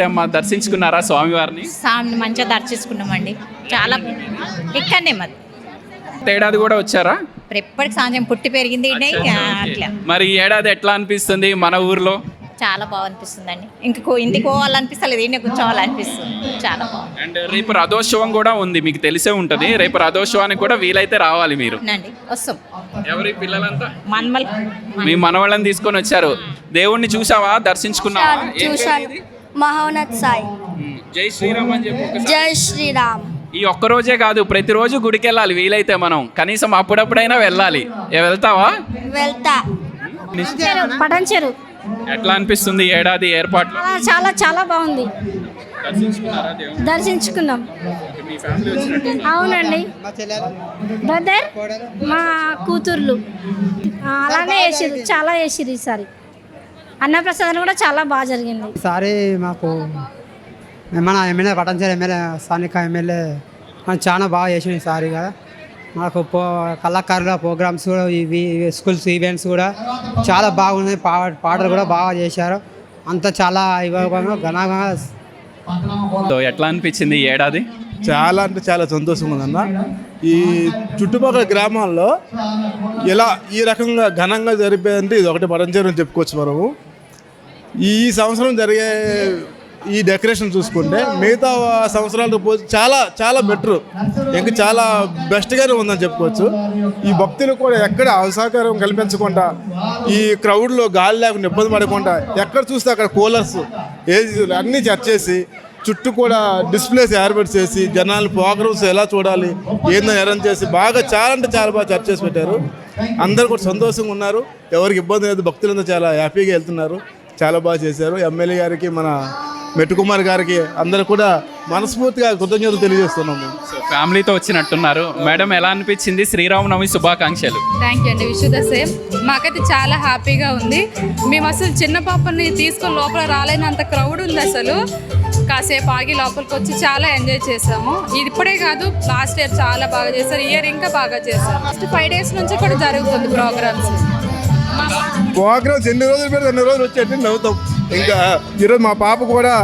నమస్తే అమ్మ దర్శించుకున్నారా స్వామివారిని? స్వామిని మంచిగా దర్శించుకున్నామండి. చాలా ఇక్కడనే మరి ఏడాది కూడా వచ్చారా? ఎప్పటికి సాయంత్రం పుట్టి పెరిగింది. అట్లా. మరి ఈ ఏడాది ఎట్లా అనిపిస్తుంది మన ఊర్లో? చాలా బాగా అనిపిస్తుందండి ఇంక కో- ఇంటికి పోవాలనిపిస్తలేదు ఈయన కూర్చోవాలనిపిస్తుంది. చాలా బాగుంది. అండ్ రేపు రథోత్సవం కూడా ఉంది మీకు తెలిసే ఉంటుంది. రేపు రథోత్సవానికి కూడా వీలైతే రావాలి మీరు. అండి వస్తాం. ఎవరి పిల్లలంతా? మన్మల్. మీ మనవాళ్ళని తీసుకొని వచ్చారు. దేవుణ్ణి చూసావా? దర్శించుకున్నావా? ఇది? మహోన్నత్ సాయి. జై శ్రీరామ్ అని చెప్పి. జై శ్రీరామ్. ఈ ఒక్క రోజే కాదు ప్రతిరోజు గుడికి వెళ్ళాలి వీలైతే మనం. కనీసం అప్పుడప్పుడైనా వెళ్ళాలి. ఏ వెళ్తావా? వెళ్తా. పటంచెరు. ఎట్లా అనిపిస్తుంది ఏడాది ఏర్పాట్లు? చాలా చాలా బాగుంది? దర్శించుకున్నాం. మీ ఫ్యామిలీ వచ్చినట్టు. అవునండి. బ్రదర్ మా కూతుర్లు. అలానే వేసిరు చాలా వేసిరు ఈసారి. అన్నప్రసాదం కూడా చాలా బాగా జరిగింది. ఈసారి మాకు మన ఎమ్మెల్యే పట్టణచేరి ఎమ్మెల్యే స్థానిక ఎమ్మెల్యే చాలా బాగా చేసింది ఈసారి కదా మాకు పో కళాకారుల ప్రోగ్రామ్స్ కూడా ఇవి స్కూల్స్ ఈవెంట్స్ కూడా చాలా బాగున్నాయి. పా పాటలు కూడా బాగా చేశారు. అంతా చాలా వైభవంగా ఘనంగా సో ఎట్లా అనిపించింది ఈ ఏడాది? చాలా అంటే చాలా సంతోషంగా ఉందన్న. ఈ చుట్టుపక్కల గ్రామాల్లో ఎలా ఈ రకంగా ఘనంగా జరిపేదంటే ఇది ఒకటి పరంచేరు చెప్పుకోవచ్చు మనము. ఈ సంవత్సరం జరిగే ఈ డెకరేషన్ చూసుకుంటే మిగతా సంవత్సరాలతో పోల్చి చాలా చాలా బెటర్ ఇంకా చాలా బెస్ట్గానే ఉందని చెప్పుకోవచ్చు. ఈ భక్తులు కూడా ఎక్కడ అసహకారం కల్పించకుండా ఈ క్రౌడ్లో గాలి లేకుండా ఇబ్బంది పడకుండా ఎక్కడ చూస్తే అక్కడ కూలర్స్ ఏసీలు అన్నీ చెక్ చేసి చుట్టూ కూడా డిస్ప్లేస్ ఏర్పాటు చేసి జనాలు ప్రోగ్రామ్స్ ఎలా చూడాలి ఏందని అరేంజ్ చేసి బాగా చాలా అంటే చాలా బాగా చర్చ చేసి పెట్టారు. అందరూ కూడా సంతోషంగా ఉన్నారు. ఎవరికి ఇబ్బంది లేదు భక్తులంతా చాలా హ్యాపీగా వెళ్తున్నారు. చాలా బాగా చేశారు. ఎమ్మెల్యే గారికి మన మెట్టుకుమార్ గారికి అందరూ కూడా మనస్ఫూర్తిగా కృతజ్ఞతలు తెలియజేస్తున్నాము ఫ్యామిలీతో వచ్చినట్టున్నారు. మేడం ఎలా అనిపించింది? శ్రీరామనవమి శుభాకాంక్షలు. థ్యాంక్ యూ అండి. విష్ ద సేమ్ మాకైతే చాలా హ్యాపీగా ఉంది. మేము అసలు చిన్న పాపని తీసుకొని లోపల రాలేనంత క్రౌడ్ ఉంది అసలు. కాసేపు ఆగి లోపలికి వచ్చి చాలా ఎంజాయ్ చేసాము ఇది ఇప్పుడే కాదు లాస్ట్ ఇయర్ చాలా బాగా చేశారు. ఇయర్ ఇంకా బాగా చేశారు. ఫస్ట్ ఫైవ్ డేస్ నుంచి కూడా జరుగుతుంది ప్రోగ్రామ్స్ ప్రోగ్రామ్స్ ఎన్ని రోజులు పెడితే అన్ని రోజులు వచ్చి అటెండ్ అవుతాం ఇంకా ఈరోజు మా పాప కూడా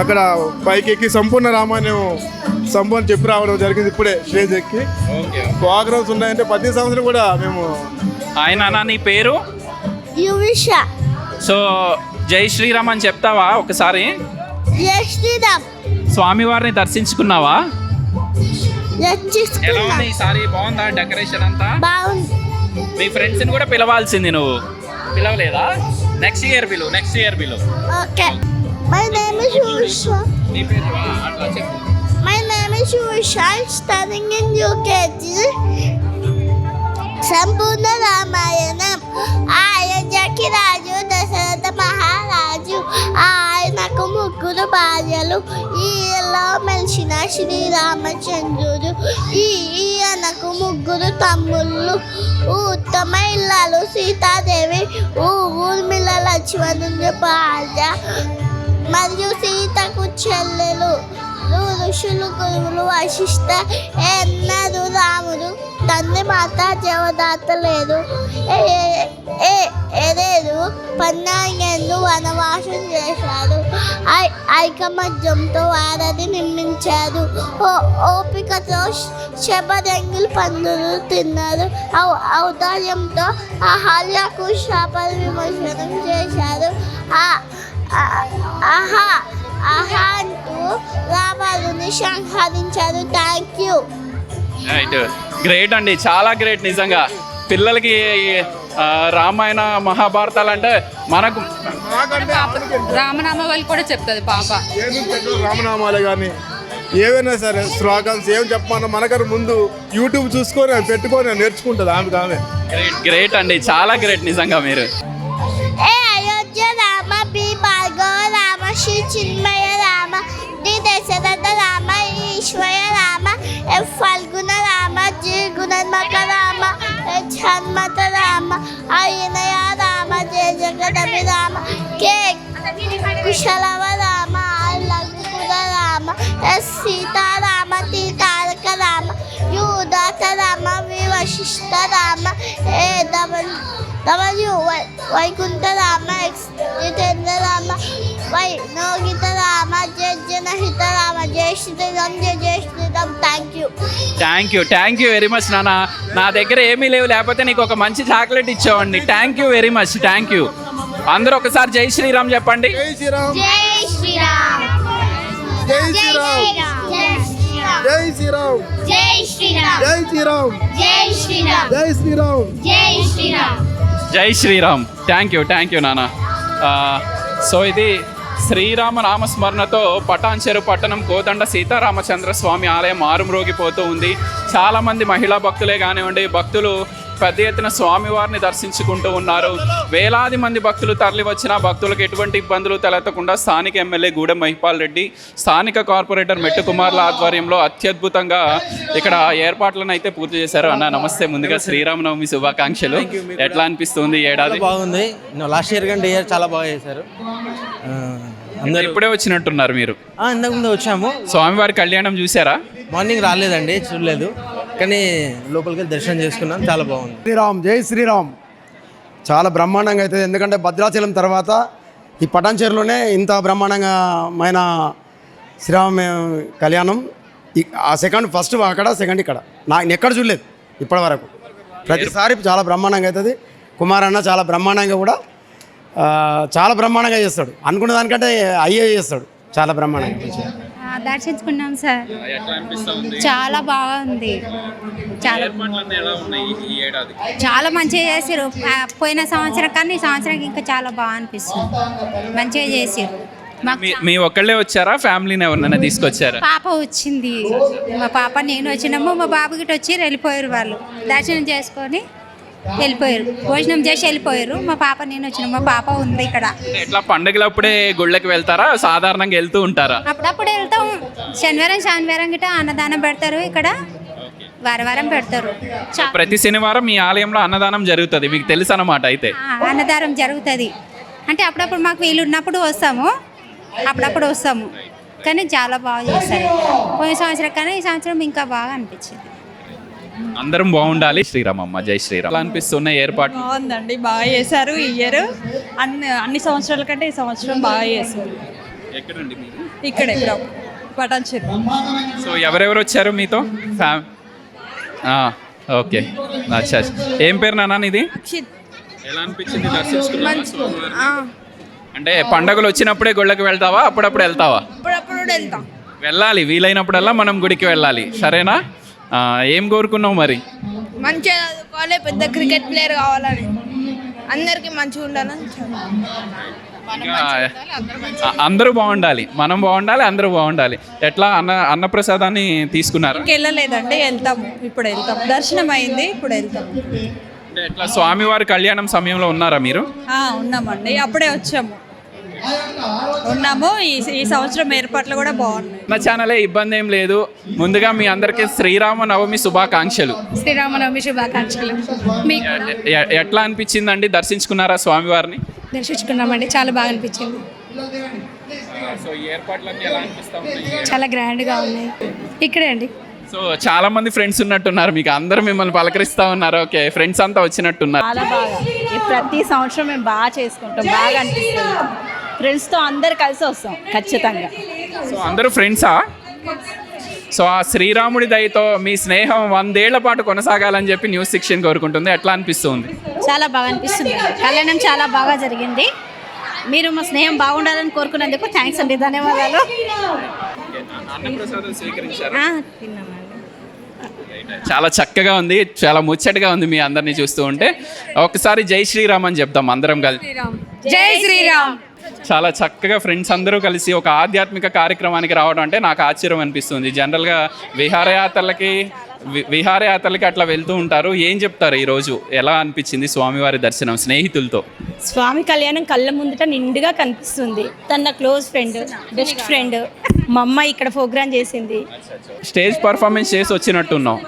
అక్కడ పైకి ఎక్కి సంపూర్ణ రామాయణం సంపూర్ణ చెప్పి రావడం జరిగింది ఇప్పుడే స్టేజ్ ఎక్కి. ప్రోగ్రామ్స్ ఉన్నాయంటే ప్రతి సంవత్సరం కూడా మేము హాయ్ నాన్న నీ పేరు? యువిష. సో జై శ్రీరామ్ అని చెప్తావా ఒకసారి? జై శ్రీరామ్. స్వామివారిని దర్శించుకున్నావా? ఎలా ఉంది ఈసారి బాగుందా డెకరేషన్ అంతా? బాగుంది. మీ ఫ్రెండ్స్ని కూడా పిలవాల్సింది నువ్వు. పిలవలేదా? నెక్స్ట్ ఇయర్ పిలువు నెక్స్ట్ ఇయర్ పిలువు okay my name is Yuvisha నీ పేరు అట్లా చెప్పు. My name is Yuvisha studying in UKG ముగ్గురు భార్యలు ఈయనలో మెలిసిన శ్రీరామచంద్రుడు ఈ ఈయనకు ముగ్గురు తమ్ముళ్ళు ఉత్తమ ఇల్లాలు సీతాదేవి ఊ ఊర్మిళ లక్ష్మణుని భార్య మరియు సీతకు చెల్లెలు. ఋషులు గురువులు వశిష్ట ఎన్నరు రాముడు తండ్రి మాత దేవదాత లేదు. ఏ- ఏ- ఎరేరు పన్నాగేళ్ళు వనవాసం చేశారు ఐ- ఐకమత్యంతో వారధి నిర్మించారు ఓ- ఓపికతో శబరంగులు పందులు తిన్నారు. ఔ- ఔదార్యంతో అహల్యకు శాప విమర్శనం చేశారు ఆ- అహా ఆహా ఆహా అంటూ రావణుని సంహరించారు థ్యాంక్ యూ రైట్ గ్రేట్ అండి. చాలా గ్రేట్ నిజంగా. పిల్లలకి రామాయణ మహాభారతాలు అంటే మనకు మాకంటే రామనామ వాళ్ళు కూడా చెప్తుంది పాప. రామనామాలే కానీ ఏవైనా సరే స్లోగన్స్ ఏం చెప్పమన్నా మనకన్నా ముందు యూట్యూబ్ చూసుకొని పెట్టుకొని నేర్చుకుంటుంది ఆమెకు ఆమె. గ్రేట్ గ్రేట్ అండి. చాలా గ్రేట్ నిజంగా మీరు. A Ayodhya Rama B Bhargava Rama Shri Chinmaya Rama D Dasharatha Rama Eshwara Rama F Phalguna Ram Ram जय जगदभि राम के कुशलव राम लघुकुल Ram Sita Ram विवशिष्ठ Ram A double W Vaikuntha Ram X Jitendra Ram Y नवगीत Ram जय जनहित राम जय श्री राम जय जय Shri thank you thank you thank you very much నాన్న నా దగ్గర ఏమీ లేవు లేకపోతే నీకు ఒక మంచి చాక్లెట్ ఇచ్చేవాడిని thank you very much thank you అందరూ ఒకసారి జై శ్రీరామ్ చెప్పండి జై శ్రీరామ్ జై శ్రీరామ్ జై శ్రీరామ్ జై శ్రీరామ్ జై శ్రీరామ్ జై శ్రీరామ్ జై శ్రీరామ్ జై శ్రీరామ్ జై శ్రీరామ్ జై శ్రీరామ్ జై Sri Ram thank you thank you నాన్న సో ఇది శ్రీరామ నామస్మరణతో పటాన్చెరు పట్టణం కోదండ సీతారామచంద్ర స్వామి ఆలయం ఆరుమ్రోగిపోతూ ఉంది. చాలామంది మహిళా భక్తులే కానివ్వండి భక్తులు పెద్ద ఎత్తున స్వామివారిని దర్శించుకుంటూ ఉన్నారు. వేలాది మంది భక్తులు తరలి వచ్చిన భక్తులకు ఎటువంటి ఇబ్బందులు తలెత్తకుండా స్థానిక ఎమ్మెల్యే గూడెం మహిపాల్ రెడ్డి స్థానిక కార్పొరేటర్ మెట్టు కుమార్ల ఆధ్వర్యంలో అత్యద్భుతంగా ఇక్కడ ఏర్పాట్లను అయితే పూర్తి చేశారు. అన్న నమస్తే. ముందుగా శ్రీరామనవమి శుభాకాంక్షలు. ఎట్లా అనిపిస్తుంది ఏడాది? బాగుంది. లాస్ట్ ఇయర్ కంటే ఇయర్ చాలా బాగా చేశారు. అందరూ ఇప్పుడే వచ్చినట్టున్నారు మీరు. ఆ, ఇంతకు ముందు వచ్చాము స్వామివారి కళ్యాణం చూసారా? మార్నింగ్ రాలేదండి చూడలేదు. కానీ లోపలికి వెళ్ళి దర్శనం చేసుకున్నాం చాలా బాగుంది. శ్రీరామ్ జై శ్రీరామ్. చాలా బ్రహ్మాండంగా అవుతుంది ఎందుకంటే భద్రాచలం తర్వాత ఈ పటాన్చేరులోనే ఇంత బ్రహ్మాండంగామైన శ్రీరామ కళ్యాణం. ఈ- ఆ సెకండ్ ఫస్ట్ అక్కడ సెకండ్ ఇక్కడ. నా నేను ఎక్కడ చూడలేదు ఇప్పటి వరకు ప్రతిసారి చాలా బ్రహ్మాండంగా అవుతుంది కుమార్ అన్న చాలా బ్రహ్మాండంగా కూడా చాలా బ్రహ్మాండంగా చేస్తాడు. అనుకున్న దానికంటే అయ్యే చేస్తాడు. చాలా బ్రహ్మాండంగా. దర్శించుకున్నాం సార్. చాలా బాగుంది. చాలా చాలా మంచిగా చేసారు పోయిన సంవత్సరం కన్నా ఈ సంవత్సరం ఇంకా చాలా బాగా అనిపిస్తుంది. మంచిగా చేసారు మాకు మీ- ఒక్కళ్ళే వచ్చారా? ఫ్యామిలీని ఎవరినైనా తీసుకొచ్చారా? పాప వచ్చింది. మా పాప నేను వచ్చినాము. మా బాబు గిட்ட వచ్చి వెళ్ళిపోయారు వాళ్ళు. దర్శనం చేసుకొని వెళ్ళిపోయారు. భోజనం చేసి వెళ్ళిపోయారు. మా పాప నేను వచ్చిన మా పాప ఉంది ఇక్కడ. ఎట్లా పండుగలప్పుడే గుళ్ళకి వెళ్తారా? సాధారణంగా వెళ్తూ ఉంటారా? అప్పుడప్పుడు వెళ్తాం. శనివారం శనివారం గిట్ట అన్నదానం పెడతారు ఇక్కడ. వారం వారం పెడతారు. ప్రతి శనివారం మీ ఆలయంలో అన్నదానం జరుగుతుంది. మీకు తెలుసు అన్నమాట అయితే అన్నదానం జరుగుతుంది. అంటే అప్పుడప్పుడు మాకు వీలు ఉన్నప్పుడు వస్తాము. అప్పుడప్పుడు వస్తాము. కానీ చాలా బాగా చేస్తారు. పోయిన సంవత్సరం కన్నా ఈ సంవత్సరం ఇంకా బాగా అనిపించింది. అందరం బాగుండాలి. శ్రీరామమ్మ జై శ్రీరామ్. అనిపిస్తున్న ఏర్పాటు. బాగుందండి బాగా చేశారు ఈ ఇయర్. అన్ని అన్ని సంవత్సరాల కంటే ఈ సంవత్సరం బాగా చేశారు. ఎక్కడండి మీరు? ఇక్కడే పటాన్చెరు. సో ఎవరెవరు వచ్చారు మీతో? ఓకే. అచ్చా. ఏం పేరు నాన్న ఇది ఎలా అనిపించింది అంటే పండగలు వచ్చినప్పుడే గుళ్ళకి వెళ్తావా? అప్పుడప్పుడు వెళ్తావా? వెళ్ళాలి వీలైనప్పుడల్లా మనం గుడికి వెళ్ళాలి. సరేనా? ఏం కోరుకున్నావు మరి? మంచిగా చదువుకోవాలి పెద్ద క్రికెట్ ప్లేయర్ కావాలని. అందరికి మంచిగా ఉండాలని అందరూ బాగుండాలి. మనం బాగుండాలి అందరూ బాగుండాలి. ఎట్లా అన్న అన్నప్రసాదాన్ని తీసుకున్నారు? వెళ్ళలేదండి వెళ్తాము ఇప్పుడు వెళ్తాం. దర్శనం అయింది ఇప్పుడు వెళ్తాం. ఎట్లా స్వామివారి కళ్యాణం సమయంలో ఉన్నారా మీరు? ఉన్నామండి. అప్పుడే వచ్చాము. ఉన్నాము. ఈ ఈ సంవత్సరం ఏర్పాట్లు కూడా బాగున్నాయి. నా ఛానలే ఇబ్బంది ఏం లేదు. ముందుగా మీ అందరికీ శ్రీరామ నవమి శుభాకాంక్షలు. శ్రీరామనవమి శుభాకాంక్షలు. మీకు ఎ- ఎ- ఎట్లా అనిపించిందండి? దర్శించుకున్నారా స్వామివారిని? దర్శించుకున్నామండి. చాలా బాగా అనిపించింది. సో ఈ ఏర్పాట్లన్నీ ఎలా అనిపిస్తా ఉన్నాయి? చాలా గ్రాండ్గా ఉన్నాయి. ఇక్కడే అండి. సో చాలా మంది ఫ్రెండ్స్ ఉన్నట్టున్నారు. మీకు అందరూ మిమ్మల్ని పలకరిస్తా ఉన్నారు. ఓకే ఫ్రెండ్స్ అంతా వచ్చినట్టున్నారు. చాలా బాగా. ఈ ప్రతి సంవత్సరం మేము బాగా చేసుకుంటాం. బాగా అనిపిస్తుంది. ఫ్రెండ్స్తో అందరు కలిసి వస్తాం ఖచ్చితంగా. సో అందరూ ఫ్రెండ్సా సో ఆ శ్రీరాముడి దయతో మీ స్నేహం వందేళ్ళ పాటు కొనసాగాలని చెప్పి న్యూస్ శిక్షణ కోరుకుంటుంది. ఎట్లా అనిపిస్తుంది? చాలా బాగా అనిపిస్తుంది. కళ్యాణం చాలా బాగా జరిగింది. మీరు మా స్నేహం బాగుండాలని కోరుకున్నందుకు థ్యాంక్స్ అండి. ధన్యవాదాలు. అన్నప్రసాదం స్వీకరించారు? ఆ, తిన్నామండి. చాలా చక్కగా ఉంది. చాలా ముచ్చటగా ఉంది మీ అందరినీ చూస్తూ ఉంటే. ఒకసారి జై శ్రీరామ్ అని చెప్దాం అందరం కలిసి. జై శ్రీరామ్. చాలా చక్కగా ఫ్రెండ్స్ అందరూ కలిసి ఒక ఆధ్యాత్మిక కార్యక్రమానికి రావడం అంటే నాకు ఆశ్చర్యం అనిపిస్తుంది. జనరల్గా విహారయాత్రలకి వి- విహారయాత్రలకి అట్లా వెళ్తూ ఉంటారు. ఏం చెప్తారు ఈరోజు? ఎలా అనిపించింది స్వామివారి దర్శనం స్నేహితులతో? స్వామి కళ్యాణం కళ్ళ ముందట నిండుగా కనిపిస్తుంది. తన క్లోజ్ ఫ్రెండ్ బెస్ట్ ఫ్రెండ్ మా అమ్మ ఇక్కడ ప్రోగ్రామ్ చేసింది. స్టేజ్ పర్ఫార్మెన్స్ చేసి వచ్చినట్టున్నావు.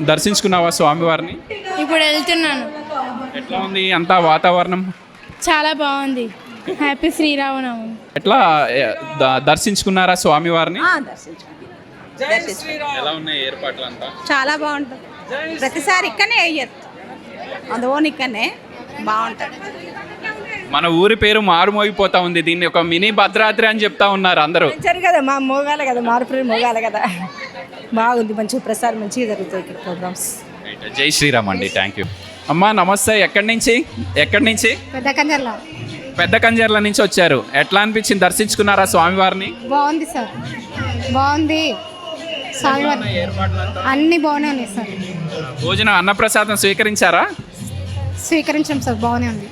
దర్శించుకున్నావా స్వామివారిని? ఇప్పుడు వెళ్తున్నాను. ఎట్లా ఉంది అంతా వాతావరణం? చాలా బాగుంది. హ్యాపీ శ్రీరామనవమి ఎట్లా ద- దర్శించుకున్నారా స్వామివారిని దర్శించుకుంటాం ఎలా ఉన్నాయి ఏర్పాట్లు అంతా చాలా బాగుంటుంది. ప్రతిసారి ఇక్కడనే వేయరు అందువని ఇక్కడనే బాగుంటుంది. మన ఊరి పేరు మారుమోగిపోతా ఉంది. దీన్ని ఒక మినీ భద్రాద్రి అని చెప్తా ఉన్నారు అందరూ. పెంచారు కదా మా మోగాలి కదా మార్పులు మోగాలి కదా. బాగుంది మంచిగా ప్రసారం మంచిగా జరుగుతాయి ఇక్కడ ప్రోగ్రామ్స్. రైట్. జై శ్రీరామ్ అండి థ్యాంక్ యూ. అమ్మా నమస్తే ఎక్కడి నుంచి? ఎక్కడి నుంచి? పెద్ద కంజర్లో. పెద్ద కంజర్ల నుంచి వచ్చారు. ఎట్లా అనిపించింది? దర్శించుకున్నారా స్వామివారిని? బాగుంది సార్. బాగుంది. స్వామివారి అన్నీ బాగానే ఉన్నాయి సార్. భోజనం అన్నప్రసాదం స్వీకరించారా? స్వీకరించాం సార్. బాగానే ఉంది.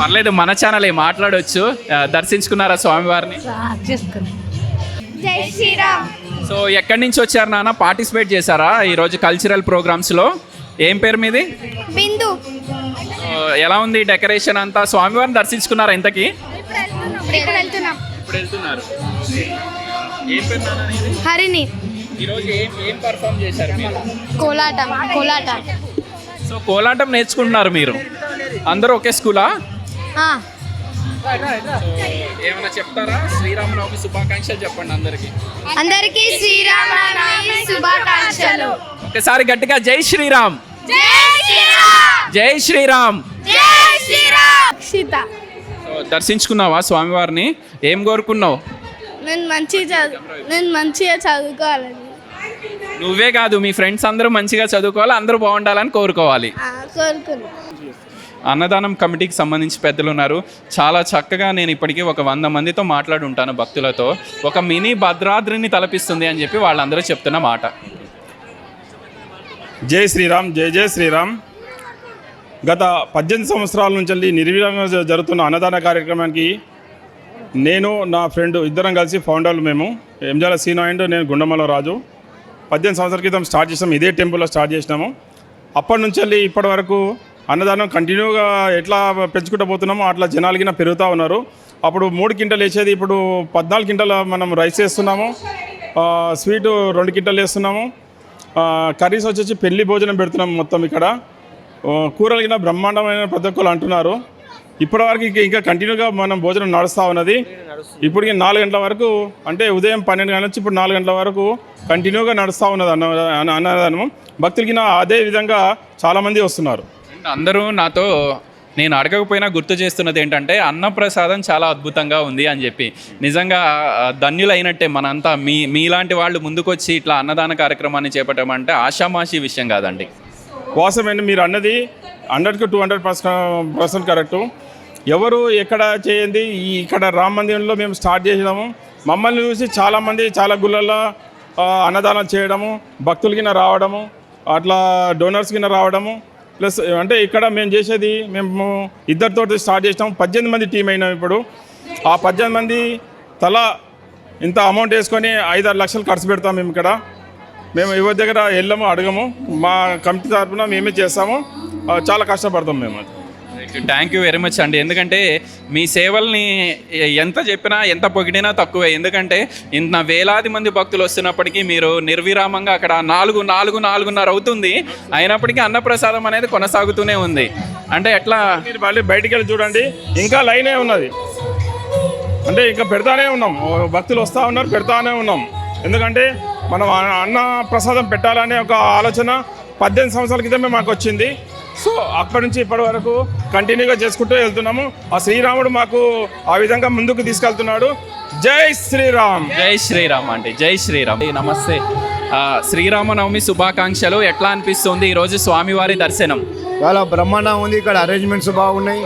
పర్లేదు మన ఛానల్ మాట్లాడొచ్చు. ఆ, దర్శించుకున్నారా స్వామివారిని? జై శ్రీరామ్. సో ఎక్కడి నుంచి వచ్చారు నాన్న? పార్టిసిపేట్ చేశారా ఈరోజు కల్చరల్ ప్రోగ్రామ్స్లో ఏం పేరు మీది? బిందు. ఎలా ఉంది డెకరేషన్ అంతా? స్వామివారిని దర్శించుకున్నారా ఇంతకీ? ఇప్పుడు వెళ్తున్నాం ఇప్పుడు వెళ్తున్నారు ఏం పేరు నాన్న నీది? హరిని ఈరోజు ఏం ఏం పర్ఫామ్ చేశారు మీరు? కోలాటం కోలాటం. సో కోలాటం నేర్చుకుంటున్నారు మీరు. అందరూ ఒకే స్కూలా? ఏమైనా చెప్తారా? శ్రీరామనవమి శుభాకాంక్షలు చెప్పండి అందరికి. అందరికీ శ్రీరామనవమి శుభాకాంక్షలు. ఒకసారి గట్టిగా జై శ్రీరామ్. జై శ్రీరామ్ జై శ్రీరామ్. జై శ్రీరామ్. సీత సో, దర్శించుకున్నావా స్వామివారిని? ఏం కోరుకున్నావు? నేను మంచిగా చదువు నేను మంచిగా చదువుకోవాలని నువ్వే కాదు మీ ఫ్రెండ్స్ అందరూ మంచిగా చదువుకోవాలి అందరూ బాగుండాలని కోరుకోవాలి. కోరుకున్నాను అన్నదానం కమిటీకి సంబంధించి పెద్దలు ఉన్నారు. చాలా చక్కగా నేను ఇప్పటికీ ఒక వంద మందితో మాట్లాడి ఉంటాను భక్తులతో. ఒక మినీ భద్రాద్రిని తలపిస్తుంది అని చెప్పి వాళ్ళందరూ చెప్తున్న మాట. జై శ్రీరామ్ జై జై శ్రీరామ్. గత పద్దెనిమిది సంవత్సరాల నుంచి వెళ్ళి నిర్వీర్యంగా జరుగుతున్న అన్నదాన కార్యక్రమానికి నేను నా ఫ్రెండ్ ఇద్దరం కలిసి ఫౌండర్లు మేము. ఎంజాల సీను అండ్ నేను గుండమల రాజు. పద్దెనిమిది సంవత్సరాల క్రితం స్టార్ట్ చేసాము ఇదే టెంపుల్లో స్టార్ట్ చేసినాము. అప్పటి నుంచి వెళ్ళి ఇప్పటి వరకు అన్నదానం కంటిన్యూగా ఎట్లా పెంచుకుంటూ పోతున్నామో అట్లా జనాలకి పెరుగుతూ ఉన్నారు. అప్పుడు మూడు కింటలు వేసేది ఇప్పుడు పద్నాలుగు కింటల మనం రైస్ వేస్తున్నాము స్వీటు రెండు కింటలు వేస్తున్నాము. కర్రీస్ వచ్చేసి పెళ్ళి భోజనం పెడుతున్నాం మొత్తం ఇక్కడ. కూరలు కింద బ్రహ్మాండమైన ప్రతి ఒక్కరు అంటున్నారు. ఇప్పటివరకు ఇంకా ఇంకా కంటిన్యూగా మనం భోజనం నడుస్తూ ఉన్నది. ఇప్పటికి నాలుగు గంటల వరకు అంటే ఉదయం పన్నెండు గంటల నుంచి ఇప్పుడు నాలుగు గంటల వరకు కంటిన్యూగా నడుస్తూ ఉన్నది అన్న- అన్నదానం భక్తులకి అదే విధంగా చాలామంది వస్తున్నారు. అందరూ నాతో నేను అడగకపోయినా గుర్తు చేస్తున్నది ఏంటంటే అన్నప్రసాదం చాలా అద్భుతంగా ఉంది అని చెప్పి. నిజంగా ధన్యులైనట్టే మనంతా మీ మీలాంటి వాళ్ళు ముందుకొచ్చి ఇట్లా అన్నదాన కార్యక్రమాన్ని చేపట్టడం అంటే ఆషామాషి విషయం కాదండి. వాస్తవమైన మీరు అన్నది హండ్రెడ్కి two hundred percent percent correct. ఎవరు ఎక్కడ చేయండి ఇక్కడ రామ మందిరంలో మేము స్టార్ట్ చేసినాము. మమ్మల్ని చూసి చాలామంది చాలా గుళ్ళల్లో అన్నదానం చేయడము భక్తుల కింద రావడము అట్లా డోనర్స్ కింద రావడము ప్లస్ అంటే ఇక్కడ మేము చేసేది మేము ఇద్దరితో స్టార్ట్ చేసినాం. పద్దెనిమిది మంది టీం అయినాం ఇప్పుడు. ఆ పద్దెనిమిది మంది తల ఇంత అమౌంట్ వేసుకొని ఐదారు లక్షలు ఖర్చు పెడతాం మేము ఇక్కడ. మేము ఎవరి దగ్గర వెళ్ళము అడగము. మా కమిటీ తరఫున మేమే చేస్తాము. చాలా కష్టపడతాం మేము థ్యాంక్ యూ వెరీ మచ్ అండి. ఎందుకంటే మీ సేవల్ని ఎంత చెప్పినా ఎంత పొగిడినా తక్కువే. ఎందుకంటే ఇంత వేలాది మంది భక్తులు వస్తున్నప్పటికీ మీరు నిర్విరామంగా అక్కడ నాలుగు నాలుగు నాలుగున్నర అవుతుంది. అయినప్పటికీ అన్నప్రసాదం అనేది కొనసాగుతూనే ఉంది. అంటే ఎట్లా? మీరు మళ్ళీ బయటికి వెళ్ళి చూడండి. ఇంకా లైనే ఉన్నది. అంటే ఇంకా పెడతానే ఉన్నాం. భక్తులు వస్తూ ఉన్నారు పెడతానే ఉన్నాం. ఎందుకంటే మనం అన్న ప్రసాదం పెట్టాలనే ఒక ఆలోచన పద్దెనిమిది సంవత్సరాల క్రితమే మాకు వచ్చింది సో అప్పటి నుంచి ఇప్పటి వరకు కంటిన్యూగా చేసుకుంటూ వెళ్తున్నాము. ఆ శ్రీరాముడు మాకు ఆ విధంగా ముందుకు తీసుకెళ్తున్నాడు. జై శ్రీరామ్. జై శ్రీరామ్ అండి జై శ్రీరామ్. నమస్తే. శ్రీరామనవమి శుభాకాంక్షలు. ఎట్లా అనిపిస్తుంది ఈరోజు స్వామివారి దర్శనం? చాలా బ్రహ్మాండంగా ఉంది. ఇక్కడ అరేంజ్మెంట్స్ బాగున్నాయి.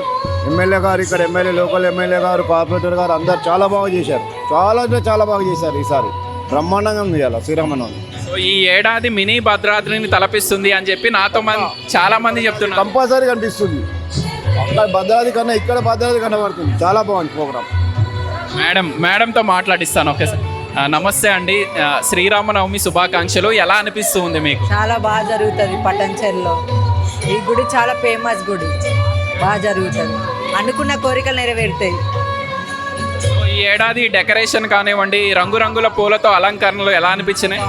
ఎమ్మెల్యే గారు ఇక్కడ ఎమ్మెల్యే లోకల్ ఎమ్మెల్యే గారు కార్పొరేటర్ గారు అందరు చాలా బాగా చేశారు. చాలా అంటే చాలా బాగా చేశారు ఈసారి. బ్రహ్మాండంగా ఉంది ఇలా శ్రీరామనవమి. ఈ ఏడాది మినీ భద్రాద్రిని తలపిస్తుంది అని చెప్పి నాతో మన్- చాలా మంది చెప్తున్నారు. కంపల్సరీ కనిపిస్తుంది. భద్రాద్రి కన్నా ఇక్కడ భద్రాద్రి కనబడుతుంది చాలా బాగుంది ప్రోగ్రామ్ మేడం మేడంతో మాట్లాడిస్తాను. ఒకసారి ఆ, నమస్తే అండి. శ్రీరామనవమి శుభాకాంక్షలు. ఎలా అనిపిస్తుంది మీకు? చాలా బాగా జరుగుతుంది పటంచెర్లో. ఈ గుడి చాలా ఫేమస్ గుడి. బాగా జరుగుతుంది. అనుకున్న కోరికలు నెరవేరుతాయి. ఈ ఏడాది డెకరేషన్ కానివ్వండి రంగురంగుల పూలతో అలంకరణలు ఎలా అనిపించినాయి?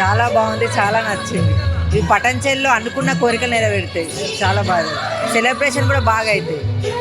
చాలా బాగుంది చాలా నచ్చింది. ఈ పటంచెల్లో అనుకున్న కోరికలు నెరవేరుతాయి. చాలా బాగా. సెలబ్రేషన్ కూడా బాగా అవుతాయి